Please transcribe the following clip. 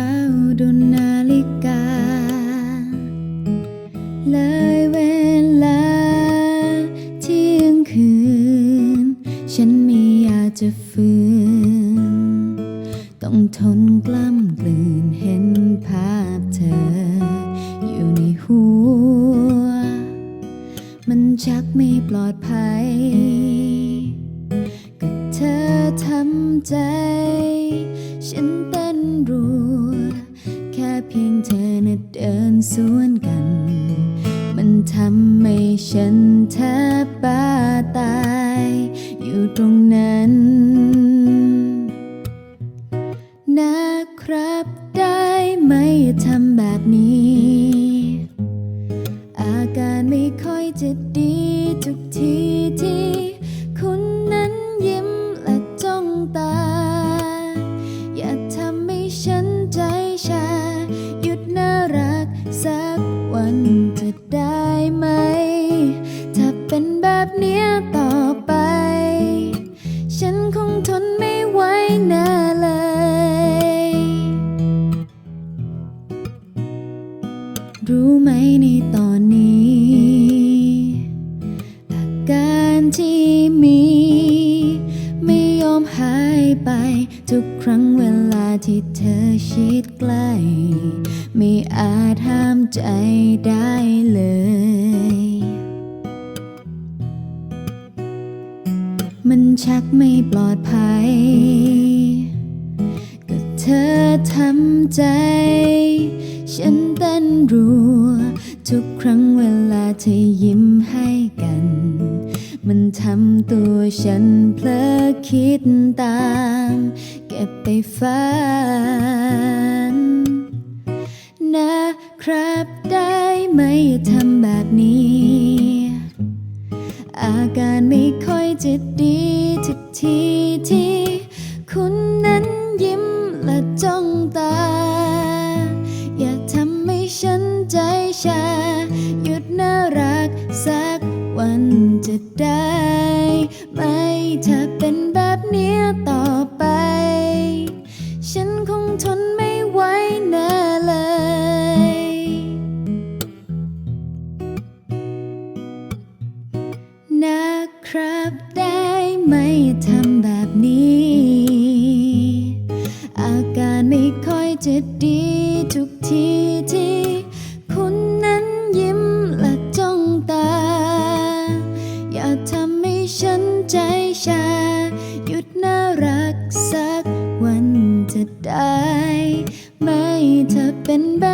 ้าดูนาฬิกา เลยเวลาเที่ยงคืน ฉันไม่อยากจะฝืน ต้องทนกล้ำกลืนเห็นภาพเธอ อยู่ในหัว มันชักไม่ปลอดภัย ก็เธอทำใจ ฉันเต้น สวนกัน มันทำให้ฉันแทบบ้าตาย อยู่ตรงนั้น รู้ไหมในตอนนี้ อาการที่มี ไม่ยอมหายไป ทุกครั้งเวลาที่เธอชิดใกล้ ไม่อาจห้ามใจได้เลยมันชักไม่ปลอดภัย ก็เธอทำใจ ฉัน รัว ทุกครั้งเวลาเธอยิ้มให้กัน มันทำตัวฉันเพลอคิดตาม เก็บไปฝันนะครับได้ไหมอย่าทำแบบนี้ อาการไม่ค่อยจะดีทุกทีที่ ได้ไหมถ้าเป็นแบบนี้ต่อไป ฉันคงทนไม่ไหวแน่เลย นะครับได้ไหมอย่าทำแบบนี้ อาการไม่ค่อยจะดีทุกทีที่ สักวันจะได้ไหมเธอเป็นแบบ